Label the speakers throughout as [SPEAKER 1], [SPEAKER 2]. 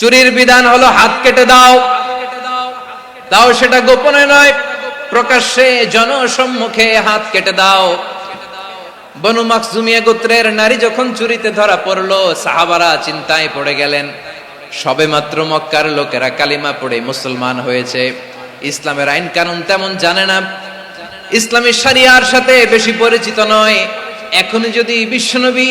[SPEAKER 1] চুরির বিধান হলো হাত কেটে দাও। দাও সেটা গোপনে নয়, প্রকাশ্যে জনসম্মুখে হাত কেটে দাও। বনু মাকজুমিয়া গোত্রের নারী যখন চুরিতে ধরা পড়ল, সাহাবারা চিন্তায় পড়ে গেলেন, সবে মাত্র মক্কার লোকেরা কালিমা পড়ে মুসলমান হয়েছে। ইসলামের আইন কানুন তেমন জানে না। ইসলামী শরিয়ার সাথে বেশি পরিচিত নয়। এখনই যদি বিশ্বনবী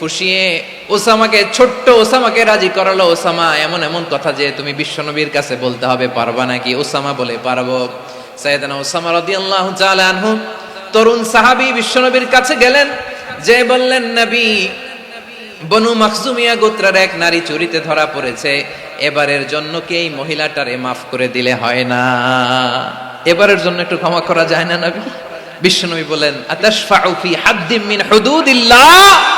[SPEAKER 1] ফুসিয়ে ওসামাকে, ছোট্ট ওসামাকে রাজি করালো। ওসামা, এমন এমন কথা যে তুমি বিশ্বনবীর কাছে বলতে হবে, পারবা নাকি? ওসামা বলে, পারব। সাইয়েদানা ওসামা রাদিয়াল্লাহু তাআলা আনহু, তরুণ সাহাবী বিশ্বনবীর কাছে গেলেন। যে বললেন, নবী, বনু মাকসুমিয়া গোত্রের এক নারী চুরিতে ধরা পড়েছে, এবারের জন্য কি এই মহিলাটারে মাফ করে দিলে হয় না? এবারের জন্য একটু ক্ষমা করা যায় না, নবী? বিশ্বনবী বলেন, আতাশফাউ ফি হাদ্দিম মিন হুদুদিল্লাহ।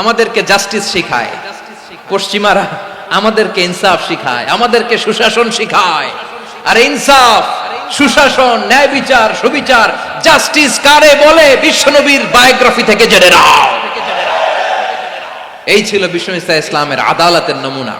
[SPEAKER 1] আমাদেরকে জাস্টিস শিখায়। পশ্চিমারা আমাদেরকে ইনসাফ শিখায়, আমাদেরকে সুশাসন শিখায়। আর ইনসাফ, সুশাসন, ন্যায় বিচার, সুবিচার জাস্টিস কারে বলে? বিশ্বনবীর বায়োগ্রাফি থেকে জেনে নাও। এই ছিল বিষ্ণু ইসলামের আদালতের নমুনা।